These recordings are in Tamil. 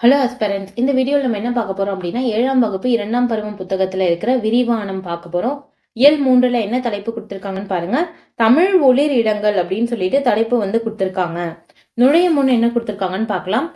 ஹலோ அஸ்பரன்ஸ் இந்த வீடியோவில் நம்ம என்ன பார்க்க போகிறோம் அப்படின்னா ஏழாம் வகுப்பு இரண்டாம் பருவம் புத்தகத்தில் இருக்கிற விரிவானம் பார்க்க போகிறோம் இயல் மூன்றில் என்ன தலைப்பு கொடுத்துருக்காங்கன்னு பாருங்க. தமிழ் ஒளிர் இடங்கள் அப்படின்னு சொல்லிட்டு தலைப்பு வந்து கொடுத்துருக்காங்க. நுழையும் முன் என்ன கொடுத்துருக்காங்கன்னு பார்க்கலாம்.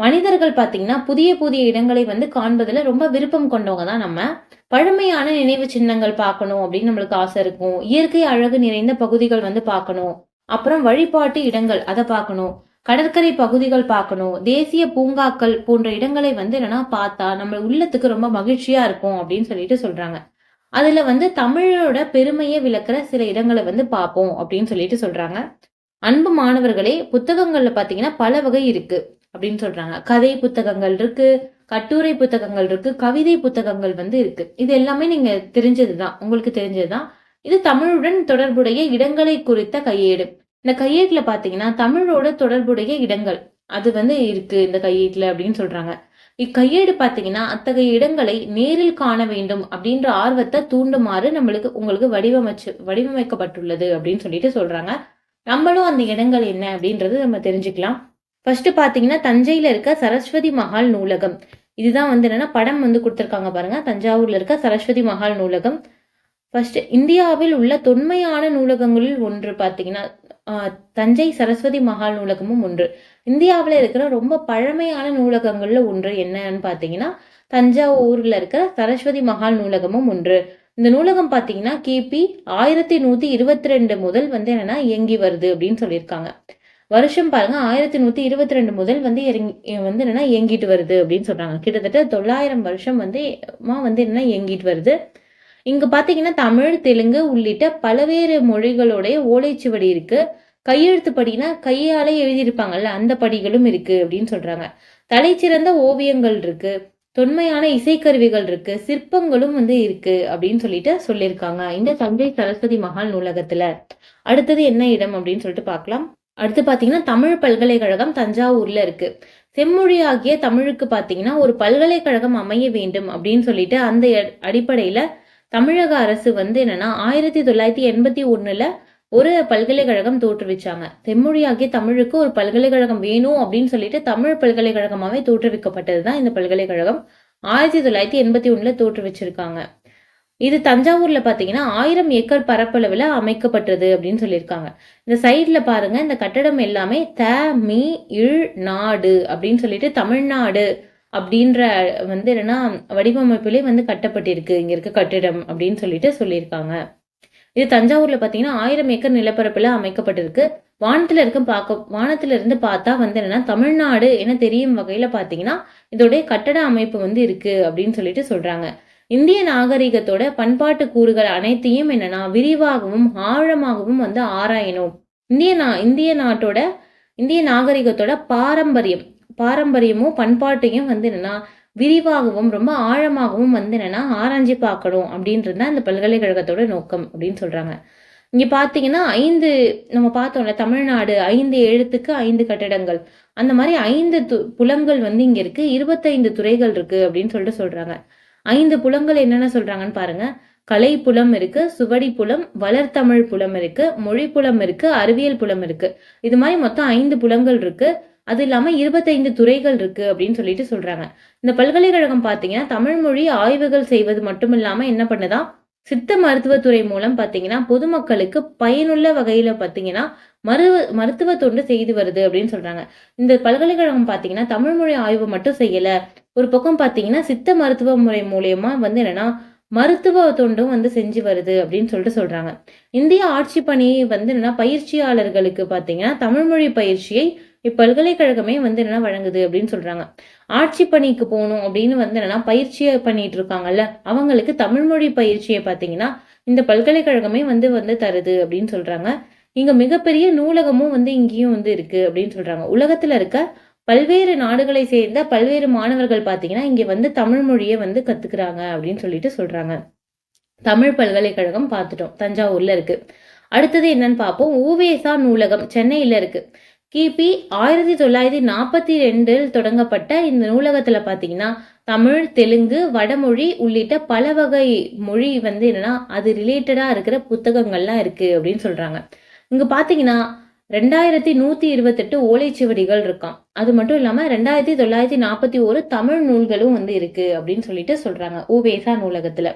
மனிதர்கள் பார்த்தீங்கன்னா புதிய புதிய இடங்களை வந்து காண்பதில் ரொம்ப விருப்பம் கொண்டவங்க தான் நம்ம. பழமையான நினைவு சின்னங்கள் பார்க்கணும் அப்படின்னு நம்மளுக்கு ஆசை இருக்கும். இயற்கை அழகு நிறைந்த பகுதிகள் வந்து பார்க்கணும். அப்புறம் வழிபாட்டு இடங்கள் அதை பார்க்கணும். கடற்கரை பகுதிகள் பார்க்கணும் தேசிய பூங்காக்கள் போன்ற இடங்களை வந்து என்னன்னா பார்த்தா நம்ம உள்ளத்துக்கு ரொம்ப மகிழ்ச்சியா இருக்கும் அப்படின்னு சொல்லிட்டு சொல்றாங்க. அதுல வந்து தமிழோட பெருமையை விளக்குற சில இடங்களை வந்து பார்ப்போம் அப்படின்னு சொல்லிட்டு சொல்றாங்க. அன்பு மாணவர்களே புத்தகங்கள்ல பாத்தீங்கன்னா பல வகை இருக்கு அப்படின்னு சொல்றாங்க. கதை புத்தகங்கள் இருக்கு கட்டுரை புத்தகங்கள் இருக்கு கவிதை புத்தகங்கள் வந்து இருக்கு. இது எல்லாமே நீங்க தெரிஞ்சதுதான் உங்களுக்கு தெரிஞ்சதுதான். இது தமிழுடன் தொடர்புடைய இடங்களை குறித்த கையேடு. இந்த கையேட்டில் பார்த்தீங்கன்னா தமிழோட தொடர்புடைய இடங்கள். அது வந்து இருக்கு இந்த கையேட்டில் அப்படின்னு சொல்றாங்க. இக்கையேடு பார்த்தீங்கன்னா அத்தகைய இடங்களை நேரில் காண வேண்டும் அப்படின்ற ஆர்வத்தை தூண்டுமாறு நம்மளுக்கு உங்களுக்கு வடிவமைச்சு வடிவமைக்கப்பட்டுள்ளது அப்படின்னு சொல்லிட்டு சொல்றாங்க. நம்மளும் அந்த இடங்கள் என்ன அப்படின்றது நம்ம தெரிஞ்சுக்கலாம். ஃபர்ஸ்ட் பார்த்தீங்கன்னா தஞ்சையில இருக்க சரஸ்வதி மஹால் நூலகம். இதுதான் வந்து என்னன்னா படம் வந்து கொடுத்துருக்காங்க பாருங்க. தஞ்சாவூர்ல இருக்க சரஸ்வதி மஹால் நூலகம். ஃபர்ஸ்ட் இந்தியாவில் உள்ள தொன்மையான நூலகங்களில் ஒன்று பார்த்தீங்கன்னா தஞ்சை சரஸ்வதி மஹால் நூலகமும் ஒன்று. இந்தியாவில் இருக்கிற ரொம்ப பழமையான நூலகங்களில் ஒன்று என்னன்னு பார்த்தீங்கன்னா தஞ்சாவூரில் இருக்கிற சரஸ்வதி மஹால் நூலகமும் ஒன்று. இந்த நூலகம் பார்த்தீங்கன்னா கிபி ஆயிரத்தி நூத்தி இருபத்தி ரெண்டு முதல் வந்து என்னன்னா இயங்கி வருது அப்படின்னு சொல்லியிருக்காங்க. வருஷம் பாருங்க ஆயிரத்தி நூத்தி இருபத்தி ரெண்டு முதல் வந்து இறங்கி வந்து என்னன்னா இயங்கிட்டு வருது அப்படின்னு சொல்றாங்க. கிட்டத்தட்ட தொள்ளாயிரம் வருஷம் வந்து மா வந்து என்னன்னா இயங்கிட்டு வருது. இங்க பாத்தீங்கன்னா தமிழ் தெலுங்கு உள்ளிட்ட பல்வேறு மொழிகளுடைய ஓலைச்சுவடி இருக்கு. கையெழுத்து படினா கையாலே எழுதியிருப்பாங்கல்ல அந்த படிகளும் இருக்கு அப்படின்னு சொல்றாங்க. தலைச்சிறந்த ஓவியங்கள் இருக்கு. தொன்மையான இசைக்கருவிகள் இருக்கு. சிற்பங்களும் வந்து இருக்கு அப்படின்னு சொல்லிட்டு சொல்லியிருக்காங்க. இந்த தஞ்சை சரஸ்வதி மஹால் நூலகத்துல. அடுத்தது என்ன இடம் அப்படின்னு சொல்லிட்டு பார்க்கலாம் அடுத்து பாத்தீங்கன்னா தமிழ் பல்கலைக்கழகம் தஞ்சாவூர்ல இருக்கு. செம்மொழியாகிய தமிழுக்கு பாத்தீங்கன்னா ஒரு பல்கலைக்கழகம் அமைய வேண்டும் அப்படின்னு சொல்லிட்டு அந்த அடிப்படையில தமிழக அரசு வந்து என்னன்னா ஆயிரத்தி தொள்ளாயிரத்தி எண்பத்தி ஒன்றில் ஒரு பல்கலைக்கழகம் தோற்றுவிச்சாங்க. செம்மொழியாகிய தமிழுக்கு ஒரு பல்கலைக்கழகம் வேணும் அப்படின்னு சொல்லிட்டு தமிழ் பல்கலைக்கழகமாகவே தோற்றுவிக்கப்பட்டது தான் இந்த பல்கலைக்கழகம் ஆயிரத்தி தொள்ளாயிரத்தி எண்பத்தி ஒண்ணுல தோற்றுவிச்சிருக்காங்க. இது தஞ்சாவூர்ல பாத்தீங்கன்னா ஆயிரம் ஏக்கர் பரப்பளவுல அமைக்கப்பட்டது அப்படின்னு சொல்லியிருக்காங்க. இந்த சைட்ல பாருங்க இந்த கட்டடம் எல்லாமே த மீ இழ் நாடு அப்படின்னு சொல்லிட்டு தமிழ்நாடு அப்படின்ற வந்து என்னன்னா வடிவமைப்பிலே வந்து கட்டப்பட்டிருக்கு. இங்க இருக்க கட்டிடம் அப்படின்னு சொல்லிட்டு சொல்லியிருக்காங்க. இது தஞ்சாவூர்ல பாத்தீங்கன்னா ஆயிரம் ஏக்கர் நிலப்பரப்புல அமைக்கப்பட்டிருக்கு. வானத்துல இருக்க பார்க்க வானத்துல இருந்து பார்த்தா வந்து என்னன்னா தமிழ்நாடு என தெரியும் வகையில பாத்தீங்கன்னா இதோடைய கட்டட அமைப்பு வந்து இருக்கு அப்படின்னு சொல்லிட்டு சொல்றாங்க. இந்திய நாகரிகத்தோட பண்பாட்டு கூறுகள் அனைத்தையும் என்னன்னா விரிவாகவும் ஆழமாகவும் வந்து ஆராயணும். இந்திய நா இந்திய நாட்டோட இந்திய நாகரிகத்தோட பாரம்பரியம் பாரம்பரியமும் பண்பாட்டையும் வந்து என்னென்னா விரிவாகவும் ரொம்ப ஆழமாகவும் வந்து என்னென்னா ஆராய்ஞ்சு பார்க்கணும் அப்படின்றது தான் இந்த பல்கலைக்கழகத்தோட நோக்கம் அப்படின்னு சொல்கிறாங்க இங்கே பார்த்தீங்கன்னா ஐந்து நம்ம பார்த்தோம்ல தமிழ்நாடு ஐந்து எழுத்துக்கு ஐந்து கட்டடங்கள். அந்த மாதிரி ஐந்து து- புலங்கள் வந்து இங்கே இருக்குது இருபத்தைந்து துறைகள் இருக்குது அப்படின்னு சொல்லிட்டு சொல்கிறாங்க ஐந்து புலங்கள் என்னென்ன சொல்கிறாங்கன்னு பாருங்கள் கலை புலம் இருக்கு சுவடி புலம் வளர்த்தமிழ் புலம் இருக்கு மொழி புலம் இருக்கு அறிவியல் புலம் இருக்கு. இது மாதிரி மொத்தம் ஐந்து புலங்கள் இருக்கு. அது இல்லாமல் இருபத்தைந்து துறைகள் இருக்குது அப்படின்னு சொல்லிட்டு சொல்கிறாங்க இந்த பல்கலைக்கழகம் பார்த்தீங்கன்னா தமிழ் மொழி ஆய்வுகள் செய்வது மட்டும் இல்லாமல் என்ன பண்ணுதா? சித்த மருத்துவத்துறை மூலம் பார்த்தீங்கன்னா பொதுமக்களுக்கு பயனுள்ள வகையில் பார்த்தீங்கன்னா மருவ மருத்துவ தொண்டு செய்து வருது அப்படின்னு சொல்கிறாங்க இந்த பல்கலைக்கழகம் பார்த்தீங்கன்னா தமிழ் மொழி ஆய்வு மட்டும் செய்யலை. ஒரு பக்கம் பார்த்தீங்கன்னா சித்த மருத்துவ முறை மூலயமா வந்து என்னென்னா மருத்துவ தொண்டும் வந்து செஞ்சு வருது அப்படின்னு சொல்லிட்டு சொல்கிறாங்க இந்திய ஆட்சி பணி வந்து என்னென்னா பயிற்சியாளர்களுக்கு பார்த்தீங்கன்னா தமிழ்மொழி பயிற்சியை இப்பல்கலைக்கழகமே வந்து என்னென்னா வழங்குது அப்படின்னு சொல்கிறாங்க ஆட்சி பணிக்கு போகணும் அப்படின்னு வந்து என்னென்னா பயிற்சியை பண்ணிட்டு இருக்காங்கல்ல அவங்களுக்கு தமிழ்மொழி பயிற்சியை பார்த்தீங்கன்னா இந்த பல்கலைக்கழகமே வந்து வந்து தருது அப்படின்னு சொல்கிறாங்க இங்கே மிகப்பெரிய நூலகமும் வந்து இங்கேயும் வந்து இருக்குது அப்படின்னு சொல்கிறாங்க உலகத்தில் இருக்க பல்வேறு நாடுகளை சேர்ந்த பல்வேறு மாணவர்கள் பார்த்தீங்கன்னா இங்கே வந்து தமிழ் மொழியை வந்து கற்றுக்குறாங்க அப்படின்னு சொல்லிட்டு சொல்கிறாங்க தமிழ் பல்கலைக்கழகம் பார்த்துட்டோம் தஞ்சாவூரில் இருக்குது அடுத்தது என்னன்னு பார்ப்போம். ஊவேசா நூலகம் சென்னையில் இருக்குது கிபி ஆயிரத்தி தொள்ளாயிரத்தி நாற்பத்தி ரெண்டில் தொடங்கப்பட்ட இந்த நூலகத்துல பார்த்தீங்கன்னா தமிழ் தெலுங்கு வடமொழி உள்ளிட்ட பல வகை மொழி வந்து என்னன்னா அது ரிலேட்டடா இருக்கிற புத்தகங்கள்லாம் இருக்கு அப்படின்னு சொல்றாங்க. இங்கே பார்த்தீங்கன்னா ரெண்டாயிரத்தி நூத்தி இருபத்தெட்டு ஓலைச்சுவடிகள் இருக்கான் அது மட்டும் இல்லாமல் ரெண்டாயிரத்தி தொள்ளாயிரத்தி நாற்பத்தி ஒரு தமிழ் நூல்களும் வந்து இருக்கு அப்படின்னு சொல்லிட்டு சொல்றாங்க ஓவேசா நூலகத்துல.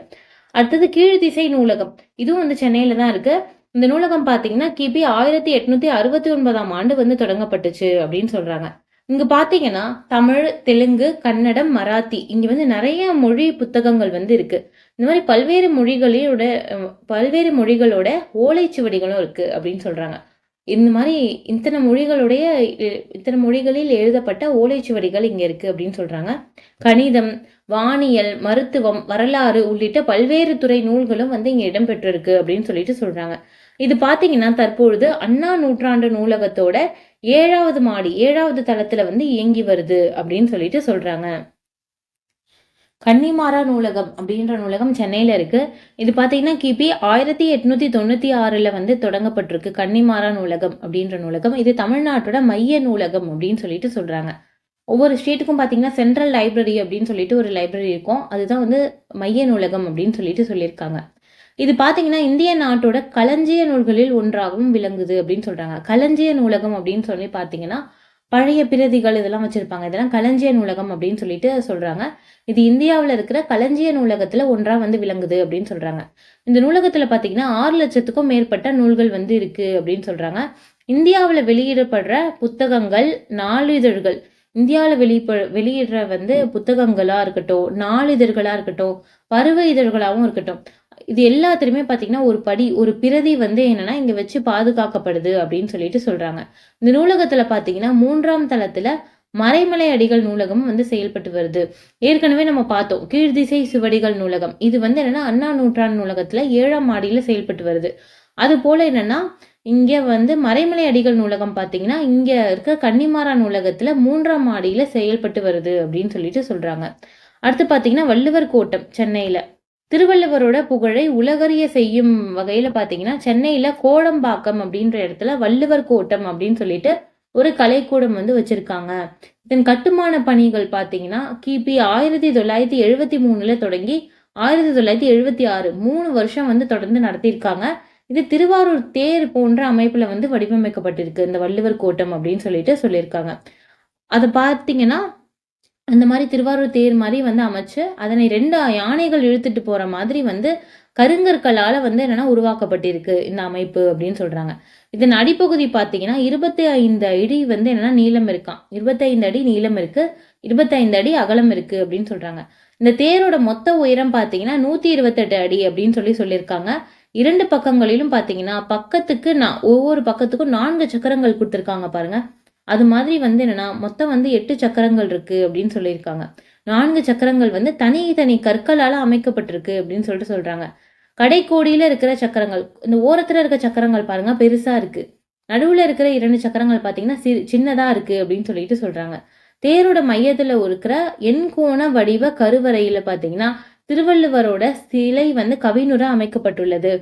அடுத்தது கீழ்திசை நூலகம். இதுவும் வந்து சென்னையில தான் இருக்குது இந்த நூலகம் பார்த்தீங்கன்னா கிபி ஆயிரத்தி எட்நூத்தி அறுபத்தி ஒன்பதாம் ஆண்டு வந்து தொடங்கப்பட்டுச்சு அப்படின்னு சொல்றாங்க. இங்க பாத்தீங்கன்னா தமிழ் தெலுங்கு கன்னடம் மராத்தி இங்க வந்து நிறைய மொழி புத்தகங்கள் வந்து இருக்கு. இந்த மாதிரி பல்வேறு மொழிகளோட பல்வேறு மொழிகளோட ஓலைச்சுவடிகளும் இருக்கு அப்படின்னு சொல்றாங்க. இந்த மாதிரி இத்தனை மொழிகளுடைய இ- இத்தனை மொழிகளில் எழுதப்பட்ட ஓலைச்சுவடிகள் இங்க இருக்கு அப்படின்னு சொல்றாங்க. கணிதம் வானியல் மருத்துவம் வரலாறு உள்ளிட்ட பல்வேறு துறை நூல்களும் வந்து இங்க இடம்பெற்றிருக்கு அப்படின்னு சொல்லிட்டு சொல்றாங்க. இது பார்த்தீங்கன்னா தற்பொழுது அண்ணா நூற்றாண்டு நூலகத்தோட ஏழாவது மாடி ஏழாவது தளத்துல வந்து இயங்கி வருது அப்படின்னு சொல்லிட்டு சொல்றாங்க. கன்னிமாரா நூலகம் அப்படின்ற நூலகம் சென்னையில் இருக்கு. இது பார்த்தீங்கன்னா கிபி ஆயிரத்தி எட்நூத்தி தொண்ணூத்தி ஆறுல வந்து தொடங்கப்பட்டிருக்கு. கன்னிமாரா நூலகம் அப்படின்ற நூலகம். இது தமிழ்நாட்டோட மைய நூலகம் அப்படின்னு சொல்லிட்டு சொல்றாங்க. ஒவ்வொரு ஸ்டேட்டுக்கும் பார்த்தீங்கன்னா சென்ட்ரல் லைப்ரரி அப்படின்னு சொல்லிட்டு ஒரு லைப்ரரி இருக்கும். அதுதான் வந்து மைய நூலகம் அப்படின்னு சொல்லிட்டு சொல்லியிருக்காங்க. இது பார்த்தீங்கன்னா இந்திய நாட்டோட களஞ்சிய நூல்களில் ஒன்றாகவும் விளங்குது அப்படின்னு சொல்கிறாங்க களஞ்சிய நூலகம் அப்படின்னு சொல்லி பார்த்தீங்கன்னா பழைய பிரதிகள் இதெல்லாம் வச்சுருப்பாங்க. இதெல்லாம் களஞ்சிய நூலகம் அப்படின்னு சொல்லிட்டு சொல்கிறாங்க இது இந்தியாவில் இருக்கிற களஞ்சிய நூலகத்தில் ஒன்றாக வந்து விளங்குது அப்படின்னு சொல்கிறாங்க இந்த நூலகத்தில் பார்த்தீங்கன்னா ஆறு லட்சத்துக்கும் மேற்பட்ட நூல்கள் வந்து இருக்குது அப்படின்னு சொல்கிறாங்க இந்தியாவில் வெளியிடப்படுற புத்தகங்கள் நாளிதழ்கள். இந்தியாவில் வெளிப்ப வெளியிடுற வந்து புத்தகங்களாக இருக்கட்டும் நாளிதழ்களாக இருக்கட்டும் பருவ இதழ்களாகவும் இருக்கட்டும். இது எல்லாத்துலேயுமே பார்த்திங்கன்னா ஒரு படி ஒரு பிரதி வந்து என்னன்னா இங்கே வச்சு பாதுகாக்கப்படுது அப்படின்னு சொல்லிட்டு சொல்கிறாங்க இந்த நூலகத்தில் பார்த்திங்கன்னா மூன்றாம் தளத்தில் மறைமலை அடிகள் நூலகம் வந்து செயல்பட்டு வருது. ஏற்கனவே நம்ம பார்த்தோம் கீழ்திசை சுவடிகள் நூலகம். இது வந்து என்னென்னா அண்ணா நூற்றாண்டு நூலகத்தில் ஏழாம் மாடியில் செயல்பட்டு வருது. அது போல் என்னென்னா இங்கே வந்து மறைமலை அடிகள் நூலகம் பார்த்தீங்கன்னா இங்கே இருக்க கன்னிமாரா நூலகத்தில் மூன்றாம் மாடியில் செயல்பட்டு வருது அப்படின்னு சொல்லிட்டு சொல்கிறாங்க அடுத்து பார்த்தீங்கன்னா வள்ளுவர் கோட்டம் சென்னையில். திருவள்ளுவரோட புகழை உலகறிய செய்யும் வகையில் பார்த்தீங்கன்னா சென்னையில் கோடம்பாக்கம் அப்படின்ற இடத்துல வள்ளுவர் கோட்டம் அப்படின்னு சொல்லிட்டு ஒரு கலைக்கூடம் வந்து வச்சுருக்காங்க. இதன் கட்டுமான பணிகள் பார்த்தீங்கன்னா கிபி ஆயிரத்தி தொள்ளாயிரத்தி எழுபத்தி மூணில் தொடங்கி ஆயிரத்தி தொள்ளாயிரத்தி எழுபத்தி ஆறு மூணு வருஷம் வந்து தொடர்ந்து நடத்தியிருக்காங்க. இது திருவாரூர் தேர் போன்ற அமைப்பில் வந்து வடிவமைக்கப்பட்டிருக்கு இந்த வள்ளுவர் கோட்டம் அப்படின்னு சொல்லிட்டு சொல்லியிருக்காங்க. அதை பார்த்தீங்கன்னா அந்த மாதிரி திருவாரூர் தேர் மாதிரி வந்து அமைச்சு அதனை ரெண்டு யானைகள் இழுத்துட்டு போகிற மாதிரி வந்து கருங்கற்களால் வந்து என்னென்னா உருவாக்கப்பட்டிருக்கு இந்த அமைப்பு அப்படின்னு சொல்கிறாங்க இதன் அடிப்பகுதி பார்த்தீங்கன்னா இருபத்தி ஐந்து அடி வந்து என்னன்னா நீளம் இருக்காம். இருபத்தைந்து அடி நீளம் இருக்குது இருபத்தைந்து அடி அகலம் இருக்குது அப்படின்னு சொல்கிறாங்க இந்த தேரோட மொத்த உயரம் பார்த்தீங்கன்னா நூற்றி இருபத்தெட்டு அடி அப்படின்னு சொல்லி சொல்லியிருக்காங்க. இரண்டு பக்கங்களிலும் பார்த்தீங்கன்னா பக்கத்துக்கு நான் ஒவ்வொரு பக்கத்துக்கும் நான்கு சக்கரங்கள் கொடுத்துருக்காங்க பாருங்கள் அது மாதிரி வந்து என்னென்னா மொத்தம் வந்து எட்டு சக்கரங்கள் இருக்குது அப்படின்னு சொல்லியிருக்காங்க. நான்கு சக்கரங்கள் வந்து தனி தனி கற்களால் அமைக்கப்பட்டிருக்கு அப்படின்னு சொல்லிட்டு சொல்கிறாங்க கடைக்கோடியில் இருக்கிற சக்கரங்கள் இந்த ஓரத்தில் இருக்க சக்கரங்கள் பாருங்கள் பெருசாக இருக்குது நடுவில் இருக்கிற இரண்டு சக்கரங்கள் பார்த்தீங்கன்னா சி சின்னதாக இருக்குது அப்படின்னு சொல்லிட்டு சொல்கிறாங்க தேரோட மையத்தில் இருக்கிற எண்கோண வடிவ கருவறையில் பார்த்தீங்கன்னா திருவள்ளுவரோட சிலை வந்து கவினுரா அமைக்கப்பட்டுள்ளது.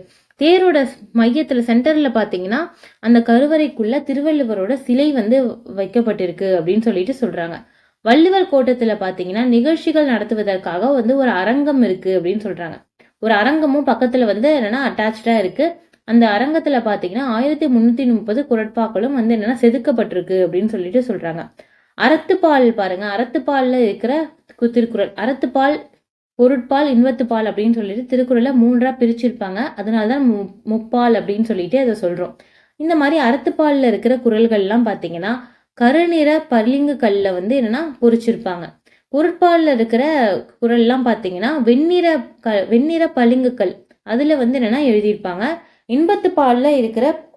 தேரோட மையத்தில் சென்டரில் பார்த்தீங்கன்னா அந்த கருவறைக்குள்ளே திருவள்ளுவரோட சிலை வந்து வைக்கப்பட்டிருக்கு அப்படின்னு சொல்லிட்டு சொல்கிறாங்க வள்ளுவர் கோட்டத்தில் பார்த்தீங்கன்னா நிகழ்ச்சிகள் நடத்துவதற்காக வந்து ஒரு அரங்கம் இருக்குது அப்படின்னு சொல்கிறாங்க ஒரு அரங்கமும் பக்கத்தில் வந்து என்னென்னா அட்டாச்சாக இருக்குது அந்த அரங்கத்தில் பார்த்தீங்கன்னா ஆயிரத்தி முந்நூற்றி முப்பது குரட்பாக்களும் வந்து என்னென்னா செதுக்கப்பட்டிருக்கு அப்படின்னு சொல்லிட்டு சொல்கிறாங்க அறத்துப்பால் பாருங்கள் அறத்துப்பாலில் இருக்கிற திருக்குறள். அறத்துப்பால் பொருட்பால் இன்வத்துப்பால் அப்படின்னு சொல்லிட்டு திருக்குறளை மூன்றா பிரிச்சிருப்பாங்க. அதனாலதான் மு முப்பால் அப்படின்னு சொல்லிட்டு அதை சொல்றோம். இந்த மாதிரி அறத்துப்பாலில் இருக்கிற குறள்கள்லாம் பார்த்தீங்கன்னா கருநிற பளிங்கு கல்ல வந்து என்னன்னா பொறிச்சிருப்பாங்க. பொருட்பாலில் இருக்கிற குறள்லாம் பார்த்தீங்கன்னா வெண்ணிற க வெண்ணிற பளிங்கு கல். அதில் வந்து என்னன்னா எழுதியிருப்பாங்க. இன்பத்து பாலில் இருக்கிற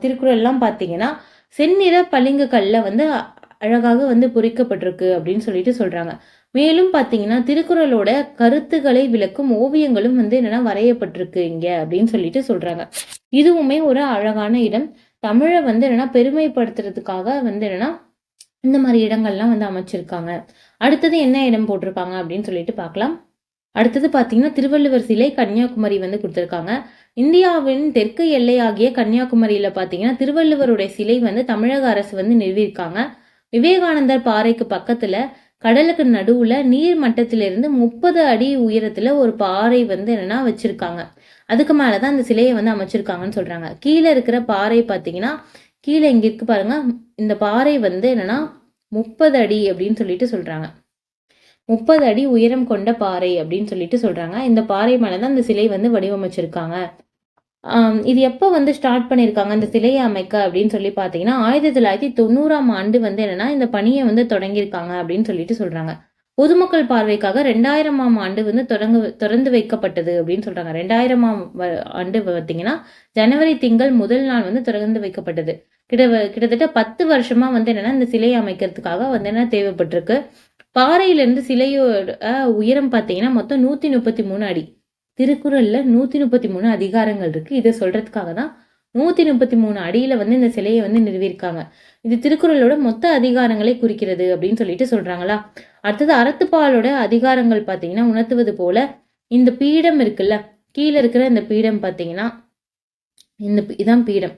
திருக்குறள்லாம் பார்த்தீங்கன்னா செந்நிற பளிங்கு கல்லில் வந்து அ- அழகாக வந்து பொறிக்கப்பட்டிருக்கு அப்படின்னு சொல்லிட்டு சொல்கிறாங்க மேலும் பார்த்தீங்கன்னா திருக்குறளோட கருத்துக்களை விளக்கும் ஓவியங்களும் வந்து என்னன்னா வரையப்பட்டிருக்கு இங்க அப்படின்னு சொல்லிட்டு சொல்றாங்க. இதுவுமே ஒரு அழகான இடம். தமிழை வந்து என்னன்னா பெருமைப்படுத்துறதுக்காக வந்து என்னன்னா இந்த மாதிரி இடங்கள்லாம் வந்து அமைச்சிருக்காங்க. அடுத்தது என்ன இடம் போட்டிருக்காங்க அப்படின்னு சொல்லிட்டு பார்க்கலாம். அடுத்தது பார்த்தீங்கன்னா திருவள்ளுவர் சிலை கன்னியாகுமரி வந்து கொடுத்துருக்காங்க. இந்தியாவின் தெற்கு எல்லையாகிய கன்னியாகுமரியில பார்த்தீங்கன்னா திருவள்ளுவருடைய சிலை வந்து தமிழக அரசு வந்து நிறுவியிருக்காங்க. விவேகானந்தர் பாறைக்கு பக்கத்துல கடலுக்கு நடுவுல நீர் மட்டத்திலிருந்து முப்பது அடி உயரத்துல ஒரு பாறை வந்து என்னன்னா வச்சிருக்காங்க. அதுக்கு மேலதான் அந்த சிலையை வந்து அமைச்சிருக்காங்கன்னு சொல்றாங்க. கீழே இருக்கிற பாறை பார்த்தீங்கன்னா கீழே இங்க இருக்கு பாருங்க. இந்த பாறை வந்து என்னன்னா முப்பது அடி அப்படின்னு சொல்லிட்டு சொல்றாங்க. முப்பது அடி உயரம் கொண்ட பாறை அப்படின்னு சொல்லிட்டு சொல்றாங்க. இந்த பாறை மேலே தான் அந்த சிலை வந்து வடிவமைச்சிருக்காங்க. இது எப்போ வந்து ஸ்டார்ட் பண்ணியிருக்காங்க இந்த சிலையை அமைக்க அப்படின்னு சொல்லி பார்த்தீங்கன்னா ஆயிரத்தி தொள்ளாயிரத்தி தொண்ணூறாம் ஆண்டு வந்து என்னன்னா இந்த பணியை வந்து தொடங்கியிருக்காங்க அப்படின்னு சொல்லிட்டு சொல்கிறாங்க பொதுமக்கள் பார்வைக்காக ரெண்டாயிரமாம் ஆண்டு வந்து தொடங்க திறந்து வைக்கப்பட்டது அப்படின்னு சொல்கிறாங்க ரெண்டாயிரமாம் வ- ஆண்டு பார்த்தீங்கன்னா ஜனவரி திங்கள் முதல் நாள் வந்து திறந்து வைக்கப்பட்டது. கிட்ட கிட்டத்தட்ட பத்து வருஷமாக வந்து என்னென்னா இந்த சிலையை அமைக்கிறதுக்காக வந்து என்ன தேவைப்பட்டிருக்கு? பாறையிலேருந்து சிலையோட உயரம் பார்த்தீங்கன்னா மொத்தம் நூற்றி முப்பத்தி மூணு அடி. திருக்குறளில் நூற்றி முப்பத்தி மூணு அதிகாரங்கள் இருக்குது இதை சொல்கிறதுக்காக தான் நூற்றி முப்பத்தி மூணு அடியில் வந்து இந்த சிலையை வந்து நிறுவியிருக்காங்க. இது திருக்குறளோட மொத்த அதிகாரங்களை குறிக்கிறது அப்படின்னு சொல்லிட்டு சொல்கிறாங்களா அடுத்தது அறத்துப்பாலோட அதிகாரங்கள் பார்த்தீங்கன்னா உணர்த்துவது போல இந்த பீடம் இருக்குல்ல கீழே இருக்கிற இந்த பீடம் பார்த்தீங்கன்னா இந்த இதான் பீடம்.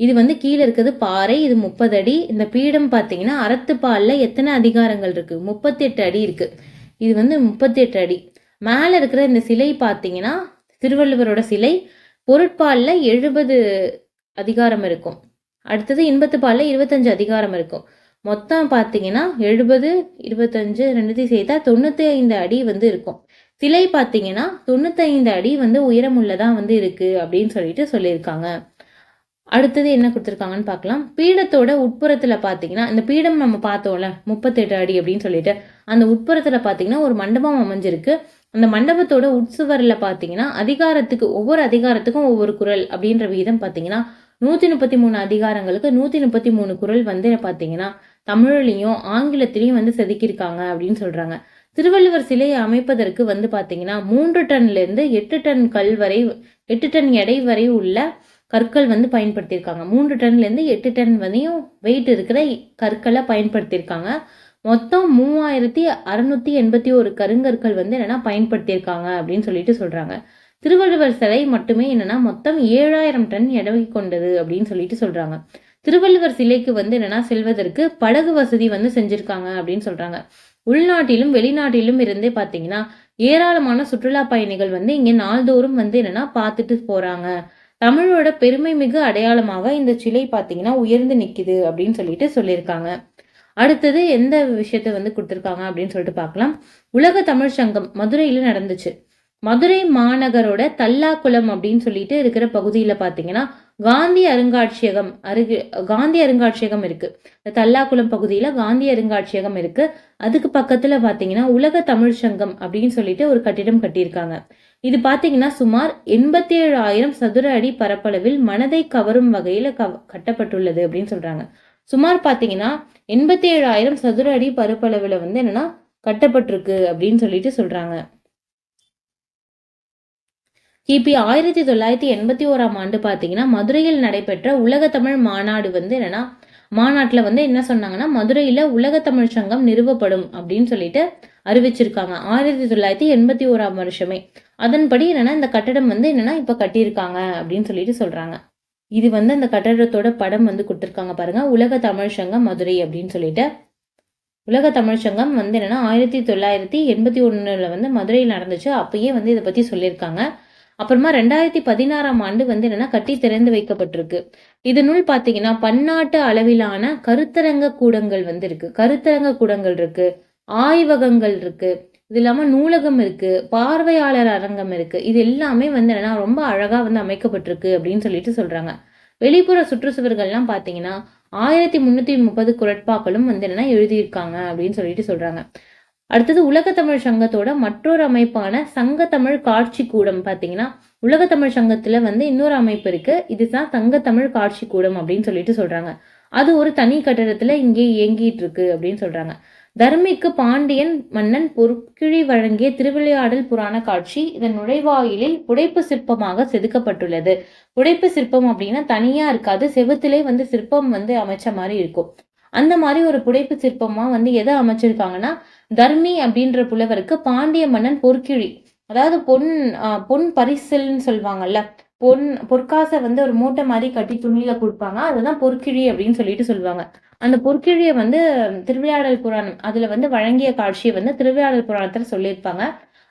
இது வந்து கீழே இருக்கிறது பாறை இது முப்பது அடி. இந்த பீடம் பார்த்தீங்கன்னா அறத்துப்பாலில் எத்தனை அதிகாரங்கள் இருக்குது முப்பத்தி எட்டு அடி இருக்குது இது வந்து முப்பத்தி எட்டு அடி. மேலே இருக்கிற இந்த சிலை பார்த்தீங்கன்னா திருவள்ளுவரோட சிலை. பொருட்பாலில் எழுபது அதிகாரம் இருக்கும். அடுத்தது இன்பத்துப்பால்ல இருபத்தஞ்சு அதிகாரம் இருக்கும். மொத்தம் பார்த்தீங்கன்னா எழுபது இருபத்தஞ்சு ரெண்டுத்தையும் சேர்த்தா தொண்ணூற்றி ஐந்து அடி வந்து இருக்கும். சிலை பார்த்தீங்கன்னா தொண்ணூத்தைந்து அடி வந்து உயரமுள்ளதாக வந்து இருக்கு அப்படின்னு சொல்லிட்டு சொல்லியிருக்காங்க. அடுத்தது என்ன கொடுத்துருக்காங்கன்னு பார்க்கலாம் பீடத்தோட உட்புறத்தில் பார்த்தீங்கன்னா இந்த பீடம் நம்ம பார்த்தோம்ல முப்பத்தெட்டு அடி அப்படின்னு சொல்லிட்டு. அந்த உட்புறத்தில் பார்த்தீங்கன்னா ஒரு மண்டபம் அமைஞ்சிருக்கு. அந்த மண்டபத்தோட உட்சுவரில் பார்த்தீங்கன்னா அதிகாரத்துக்கு ஒவ்வொரு அதிகாரத்துக்கும் ஒவ்வொரு குரல் அப்படின்ற விகிதம் பார்த்தீங்கன்னா நூற்றி முப்பத்தி மூணு அதிகாரங்களுக்கு நூற்றி முப்பத்தி மூணு குரல் வந்து பார்த்தீங்கன்னா தமிழ்லையும் ஆங்கிலத்திலையும் வந்து செதுக்கியிருக்காங்க அப்படின்னு சொல்கிறாங்க திருவள்ளுவர் சிலையை அமைப்பதற்கு வந்து பார்த்தீங்கன்னா மூன்று டன்லேருந்து எட்டு டன் கல் வரை எட்டு டன் எடை வரை உள்ள கற்கள் வந்து பயன்படுத்தியிருக்காங்க. மூன்று டன்லேருந்து எட்டு டன் வரையும் வெயிட் இருக்கிற கற்களை பயன்படுத்தியிருக்காங்க. மொத்தம் மூவாயிரத்தி அறுநூத்தி எண்பத்தி ஒரு கருங்கற்கள் வந்து என்னன்னா பயன்படுத்தியிருக்காங்க அப்படின்னு சொல்லிட்டு சொல்றாங்க. திருவள்ளுவர் சிலை மட்டுமே என்னன்னா மொத்தம் ஏழாயிரம் டன் எடை கொண்டது அப்படின்னு சொல்லிட்டு சொல்றாங்க. திருவள்ளுவர் சிலைக்கு வந்து என்னன்னா செல்வதற்கு படகு வசதி வந்து செஞ்சிருக்காங்க அப்படின்னு சொல்றாங்க. உள்நாட்டிலும் வெளிநாட்டிலும் இருந்தே பார்த்தீங்கன்னா ஏராளமான சுற்றுலா பயணிகள் வந்து இங்க நாள்தோறும் வந்து என்னன்னா பார்த்துட்டு போறாங்க. தமிழோட பெருமை மிகு அடையாளமாக இந்த சிலை பார்த்தீங்கன்னா உயர்ந்து நிக்குது அப்படின்னு சொல்லிட்டு சொல்லியிருக்காங்க. அடுத்தது எந்த விஷயத்தை வந்து கொடுத்துருக்காங்க அப்படின்னு சொல்லிட்டு பார்க்கலாம். உலக தமிழ் சங்கம் மதுரையில் நடந்துச்சு. மதுரை மாநகரோட தல்லாக்குளம் அப்படின்னு சொல்லிட்டு இருக்கிற பகுதியில் பார்த்தீங்கன்னா காந்தி அருங்காட்சியகம் அருகு காந்தி அருங்காட்சியகம் இருக்கு. இந்த தல்லாக்குளம் பகுதியில் காந்தி அருங்காட்சியகம் இருக்கு. அதுக்கு பக்கத்துல பார்த்தீங்கன்னா உலக தமிழ் சங்கம் அப்படின்னு சொல்லிட்டு ஒரு கட்டிடம் கட்டியிருக்காங்க. இது பார்த்தீங்கன்னா சுமார் எண்பத்தி ஏழாயிரம் சதுர அடி பரப்பளவில் மனதை கவரும் வகையில கவ கட்டப்பட்டுள்ளது அப்படின்னு சொல்றாங்க. சுமார் பார்த்தீங்கன்னா எண்பத்தி ஏழாயிரம் சதுர அடி பரப்பளவில் வந்து என்னன்னா கட்டப்பட்டிருக்கு அப்படின்னு சொல்லிட்டு சொல்றாங்க. கிபி ஆயிரத்தி தொள்ளாயிரத்தி எண்பத்தி ஓராம் ஆண்டு பார்த்தீங்கன்னா மதுரையில் நடைபெற்ற உலக தமிழ் மாநாடு வந்து என்னன்னா மாநாட்டில் வந்து என்ன சொன்னாங்கன்னா மதுரையில் உலக தமிழ் சங்கம் நிறுவப்படும் அப்படின்னு சொல்லிட்டு அறிவிச்சிருக்காங்க. ஆயிரத்தி தொள்ளாயிரத்தி எண்பத்தி ஓராம் வருஷமே. அதன்படி என்னன்னா இந்த கட்டடம் வந்து என்னன்னா இப்போ கட்டியிருக்காங்க அப்படின்னு சொல்லிட்டு சொல்றாங்க. இது வந்து அந்த கட்டடத்தோட படம் வந்து கொடுத்துருக்காங்க பாருங்க. உலக தமிழ் சங்கம் மதுரை அப்படின்னு சொல்லிட்டு. உலக தமிழ் சங்கம் வந்து என்னன்னா ஆயிரத்தி தொள்ளாயிரத்தி எண்பத்தி ஒன்றில் வந்து மதுரையில் நடந்துச்சு. அப்பயே வந்து இதை பற்றி சொல்லியிருக்காங்க. அப்புறமா ரெண்டாயிரத்தி பதினாறாம் ஆண்டு வந்து என்னன்னா கட்டி திறந்து வைக்கப்பட்டிருக்கு. இதனுள் பார்த்தீங்கன்னா பன்னாட்டு அளவிலான கருத்தரங்க கூடங்கள் வந்து இருக்கு. கருத்தரங்க கூடங்கள் இருக்கு. ஆய்வகங்கள் இருக்குது இது இல்லாம நூலகம் இருக்கு பார்வையாளர் அரங்கம் இருக்கு. இது எல்லாமே வந்து என்னன்னா ரொம்ப அழகா வந்து அமைக்கப்பட்டிருக்கு அப்படின்னு சொல்லிட்டு சொல்றாங்க. வெளிப்புற சுற்றுச்சுவர்கள்லாம் பாத்தீங்கன்னா ஆயிரத்தி முன்னூத்தி முப்பது குரட்பாக்களும் வந்து என்னன்னா எழுதியிருக்காங்க அப்படின்னு சொல்லிட்டு சொல்றாங்க. அடுத்தது உலகத்தமிழ் சங்கத்தோட மற்றொரு அமைப்பான சங்க தமிழ் காட்சி கூடம் பார்த்தீங்கன்னா உலகத்தமிழ் சங்கத்தில் சங்கத்துல வந்து இன்னொரு அமைப்பு இருக்கு. இதுதான் சங்கத்தமிழ் காட்சி கூடம் அப்படின்னு சொல்லிட்டு சொல்றாங்க. அது ஒரு தனி கட்டடத்துல இங்கே இயங்கிட்டு இருக்கு அப்படின்னு சொல்றாங்க. தர்மிக்கு பாண்டியன் மன்னன் பொற்கிழி வழங்கிய திருவிளையாடல் புராண காட்சி இதன் நுழைவாயிலில் புடைப்பு சிற்பமாக செதுக்கப்பட்டுள்ளது. புடைப்பு சிற்பம் அப்படின்னா தனியா இருக்காது. செவத்திலே வந்து சிற்பம் வந்து அமைச்ச மாதிரி இருக்கும். அந்த மாதிரி ஒரு புடைப்பு சிற்பமா வந்து எதை அமைச்சிருக்காங்கன்னா தர்மி அப்படின்ற புலவருக்கு பாண்டிய மன்னன் பொற்கிழி அதாவது பொன் பொன் பரிசல்னு சொல்லுவாங்கல்ல பொன் பொற்காசை வந்து ஒரு மூட்டை மாதிரி கட்டி துணியில கொடுப்பாங்க. அதுதான் பொற்கிழி அப்படின்னு சொல்லிட்டு சொல்லுவாங்க. அந்த பொற்கிழியை வந்து திருவிளையாடல் புராணம் அதுல வந்து வழங்கிய காட்சியை வந்து திருவிளையாடல் புராணத்துல சொல்லியிருப்பாங்க.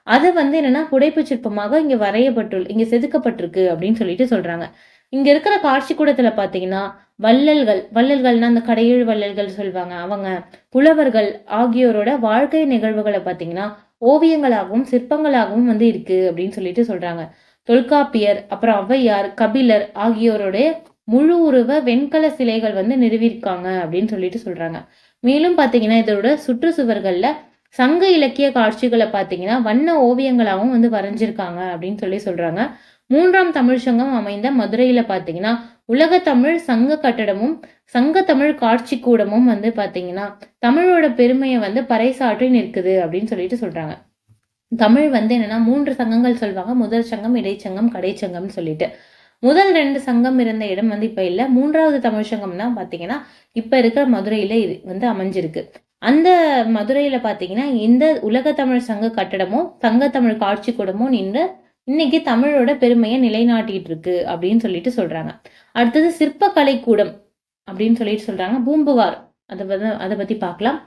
அது வந்து என்னன்னா புடைப்பு சிற்பமாக இங்க வரையப்பட்டு இங்க செதுக்கப்பட்டிருக்கு அப்படின்னு சொல்லிட்டு சொல்றாங்க. இங்க இருக்கிற காட்சி கூடத்துல பாத்தீங்கன்னா வள்ளல்கள் வள்ளல்கள்னா அந்த கடையீழ் வள்ளல்கள் சொல்லுவாங்க. அவங்க புலவர்கள் ஆகியோரோட வாழ்க்கை நிகழ்வுகளை பார்த்தீங்கன்னா ஓவியங்களாகவும் சிற்பங்களாகவும் வந்து இருக்கு அப்படின்னு சொல்லிட்டு சொல்றாங்க. தொல்காப்பியர் அப்புறம் ஔவையார் கபிலர் ஆகியோருடைய முழு உருவ வெண்கல சிலைகள் வந்து நிறுவியிருக்காங்க அப்படின்னு சொல்லிட்டு சொல்றாங்க. மேலும் பார்த்தீங்கன்னா இதோட சுற்றுச்சுவர்களில் சங்க இலக்கிய காட்சிகளை பார்த்தீங்கன்னா வண்ண ஓவியங்களாகவும் வந்து வரைஞ்சிருக்காங்க அப்படின்னு சொல்லி சொல்றாங்க. மூன்றாம் தமிழ் சங்கம் அமைந்த மதுரையில் பார்த்தீங்கன்னா உலக தமிழ் சங்க கட்டடமும் சங்க தமிழ் காட்சி கூடமும் வந்து பார்த்தீங்கன்னா தமிழோட பெருமையை வந்து பறைசாற்றி நிற்குது அப்படின்னு சொல்லிட்டு சொல்றாங்க. தமிழ் வந்து என்னென்னா மூன்று சங்கங்கள் சொல்லுவாங்க முதல் சங்கம் இடைச்சங்கம் கடைச்சங்கம்னு சொல்லிட்டு. முதல் ரெண்டு சங்கம் இருந்த இடம் வந்து இப்போ இல்லை. மூன்றாவது தமிழ் சங்கம்னா பார்த்தீங்கன்னா இப்போ இருக்கிற மதுரையில் இது வந்து அமைஞ்சிருக்கு. அந்த மதுரையில் பார்த்தீங்கன்னா இந்த உலக தமிழ் சங்க கட்டடமும் சங்க தமிழ் காட்சி கூடமும் நின்று இன்னைக்கு தமிழோட பெருமையை நிலைநாட்டிட்டு இருக்கு அப்படின்னு சொல்லிட்டு சொல்றாங்க. அடுத்தது சிற்பக்கலை கூடம் அப்படின்னு சொல்லிட்டு சொல்றாங்க. பூம்புகார். அதை வந்து அதை பற்றி பார்க்கலாம்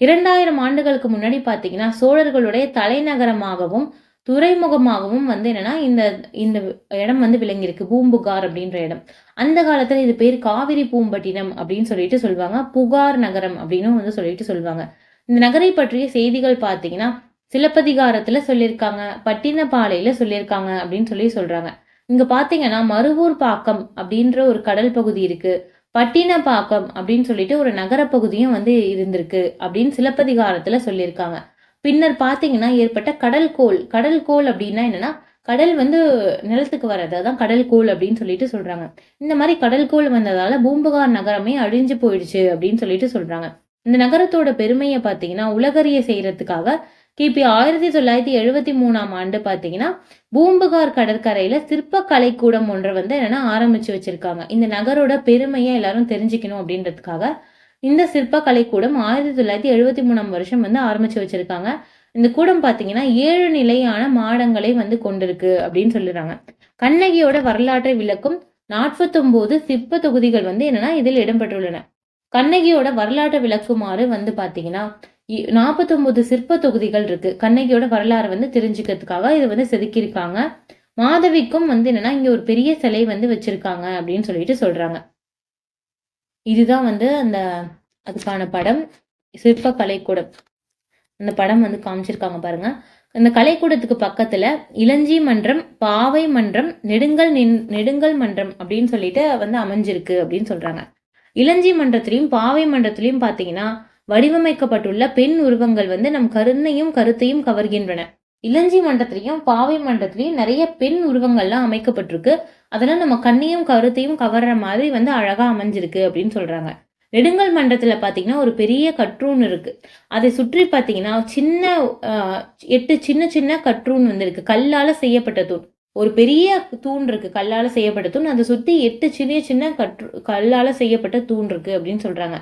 இரண்டாயிரம் ஆண்டுகளுக்கு முன்னாடி பார்த்தீங்கன்னா சோழர்களுடைய தலைநகரமாகவும் துறைமுகமாகவும் வந்து என்னன்னா இந்த இந்த இடம் வந்து விளங்கியிருக்கு. பூம்புகார் அப்படின்ற இடம். அந்த காலத்தில் இது பேர் காவிரி பூம்பட்டினம் அப்படின்னு சொல்லிட்டு சொல்லுவாங்க. புகார் நகரம் அப்படின்னு வந்து சொல்லிட்டு சொல்லுவாங்க. இந்த நகரை பற்றிய செய்திகள் பார்த்தீங்கன்னா சிலப்பதிகாரத்தில் சொல்லியிருக்காங்க பட்டினப்பாலையில் சொல்லியிருக்காங்க அப்படின்னு சொல்லி சொல்கிறாங்க இங்கே பார்த்தீங்கன்னா மருவூர் பாக்கம் அப்படின்ற ஒரு கடல் பகுதி இருக்குது பட்டினப்பாக்கம் அப்படின்னு சொல்லிட்டு ஒரு நகரப்பகுதியும் வந்து இருந்திருக்கு அப்படின்னு சிலப்பதிகாரத்தில் சொல்லியிருக்காங்க. பின்னர் பார்த்தீங்கன்னா ஏற்பட்ட கடல் கோள். கடல் கோள் அப்படின்னா என்னன்னா கடல் வந்து நிலத்துக்கு வர்றது. அதான் கடல் கோள் அப்படின்னு சொல்லிட்டு சொல்றாங்க. இந்த மாதிரி கடல் கோல் வந்ததால பூம்புகார் நகரமே அழிஞ்சு போயிடுச்சு அப்படின்னு சொல்லிட்டு சொல்றாங்க. இந்த நகரத்தோட பெருமையை பார்த்தீங்கன்னா உலகறிய செய்யறதுக்காக கிபி ஆயிரத்தி தொள்ளாயிரத்தி எழுபத்தி மூணாம் ஆண்டு பார்த்தீங்கன்னா பூம்புகார் கடற்கரையில் சிற்பக்கலை கூடம் ஒன்றை வந்து என்னென்னா ஆரம்பித்து வச்சுருக்காங்க. இந்த நகரோட பெருமையை எல்லாரும் தெரிஞ்சுக்கணும் அப்படின்றதுக்காக இந்த சிற்பக்கலைக்கூடம் ஆயிரத்தி தொள்ளாயிரத்தி எழுபத்தி மூணாம் வருஷம் வந்து ஆரம்பித்து வச்சுருக்காங்க. இந்த கூடம் பார்த்தீங்கன்னா ஏழு நிலையான மாடங்களை வந்து கொண்டிருக்கு அப்படின்னு சொல்லுறாங்க. கண்ணகியோட வரலாற்றை விளக்கும் நாற்பத்தொம்போது சிற்ப தொகுதிகள் வந்து என்னன்னா இதில் இடம்பெற்றுள்ளன. கண்ணகியோட வரலாற்றை விளக்குமாறு வந்து பார்த்தீங்கன்னா நாற்பத்தொம்போது சிற்ப தொகுதிகள் இருக்கு. கண்ணகியோட வரலாறு வந்து தெரிஞ்சுக்கிறதுக்காக இதை வந்து செதுக்கியிருக்காங்க. மாதவிக்கும் வந்து என்னன்னா இங்க ஒரு பெரிய சிலை வந்து வச்சிருக்காங்க அப்படின்னு சொல்லிட்டு சொல்றாங்க. இதுதான் வந்து அந்த அதுக்கான படம். சிற்ப கலைக்கூடம் அந்த படம் வந்து காமிச்சிருக்காங்க பாருங்க. இந்த கலைக்கூடத்துக்கு பக்கத்துல இளஞ்சி மன்றம் பாவை மன்றம் நெடுங்கல் நின் நெடுங்கல் மன்றம் அப்படின்னு சொல்லிட்டு வந்து அமைஞ்சிருக்கு அப்படின்னு சொல்றாங்க. இளஞ்சி மன்றத்திலையும் பாவை மன்றத்திலையும் பாத்தீங்கன்னா வடிவமைக்கப்பட்டுள்ள பெண் உருவங்கள் வந்து நம் கருணையும் கருத்தையும் கவர்கின்றன. இளஞ்சி மண்டத்திலையும் பாவை மண்டத்திலையும் நிறைய பெண் உருவங்கள்லாம் அமைக்கப்பட்டிருக்கு. அதெல்லாம் நம்ம கண்ணையும் கருத்தையும் கவர்ற மாதிரி வந்து அழகா அமைஞ்சிருக்கு அப்படின்னு சொல்றாங்க. நெடுங்கல் மண்டத்தில் பாத்தீங்கன்னா ஒரு பெரிய கற்றூன் இருக்கு. அதை சுற்றி பாத்தீங்கன்னா சின்ன எட்டு சின்ன சின்ன கற்றூன் வந்து இருக்கு கல்லால செய்யப்பட்ட தூண். ஒரு பெரிய தூண் இருக்கு. கல்லால செய்யப்பட்ட தூண். அதை சுத்தி எட்டு சின்ன சின்ன கற்று கல்லால செய்யப்பட்ட தூண் இருக்கு அப்படின்னு சொல்றாங்க.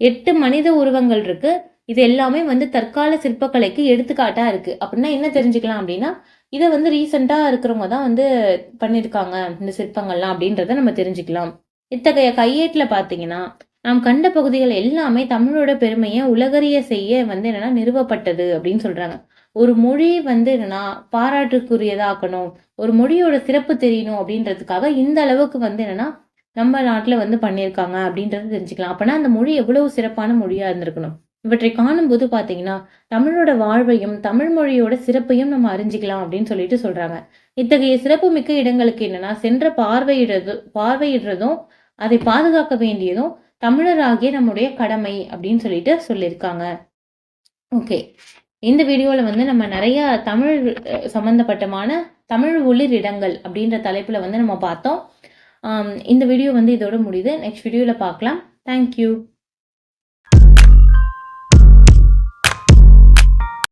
எட்டு மனித உருவங்கள் இருக்கு. இது எல்லாமே வந்து தற்கால சிற்பக்கலைக்கு எடுத்துக்காட்டா இருக்கு. அப்படின்னா என்ன தெரிஞ்சுக்கலாம் அப்படின்னா இதை வந்து ரீசெண்டாக இருக்கிறவங்க தான் வந்து பண்ணியிருக்காங்க இந்த சிற்பங்கள்லாம் அப்படின்றத நம்ம தெரிஞ்சுக்கலாம். இத்தகைய கையேட்டில் பார்த்தீங்கன்னா நாம் கண்ட பகுதிகள் எல்லாமே தமிழோட பெருமையை உலகறிய செய்ய வந்து என்னன்னா நிறுவப்பட்டது அப்படின்னு சொல்றாங்க. ஒரு மொழி வந்து என்னன்னா பாராட்டுக்குரியதாக்கணும் ஒரு மொழியோட சிறப்பு தெரியணும் அப்படின்றதுக்காக இந்த அளவுக்கு வந்து என்னன்னா நம்ம நாட்டில் வந்து பண்ணியிருக்காங்க அப்படின்றத தெரிஞ்சுக்கலாம். அப்போனா அந்த மொழி எவ்வளவு சிறப்பான மொழியாக இருந்திருக்கணும். இவற்றை காணும்போது பார்த்தீங்கன்னா தமிழோட வாழ்வையும் தமிழ் மொழியோட சிறப்பையும் நம்ம அறிஞ்சிக்கலாம் அப்படின்னு சொல்லிட்டு சொல்றாங்க. இத்தகைய சிறப்பு மிக்க இடங்களுக்கு என்னன்னா சென்ற பார்வையிடுறது பார்வையிடுறதும் அதை பாதுகாக்க வேண்டியதும் தமிழராகிய நம்முடைய கடமை அப்படின்னு சொல்லிட்டு சொல்லியிருக்காங்க. ஓகே. இந்த வீடியோவில் வந்து நம்ம நிறைய தமிழ் சம்மந்தப்பட்டமான தமிழ் ஒளிர் இடங்கள் அப்படின்ற தலைப்பில் வந்து நம்ம பார்த்தோம். இந்த வீடியோ வந்து இதோட முடியுது. நெக்ஸ்ட் வீடியோவில் பார்க்கலாம். தேங்க்யூ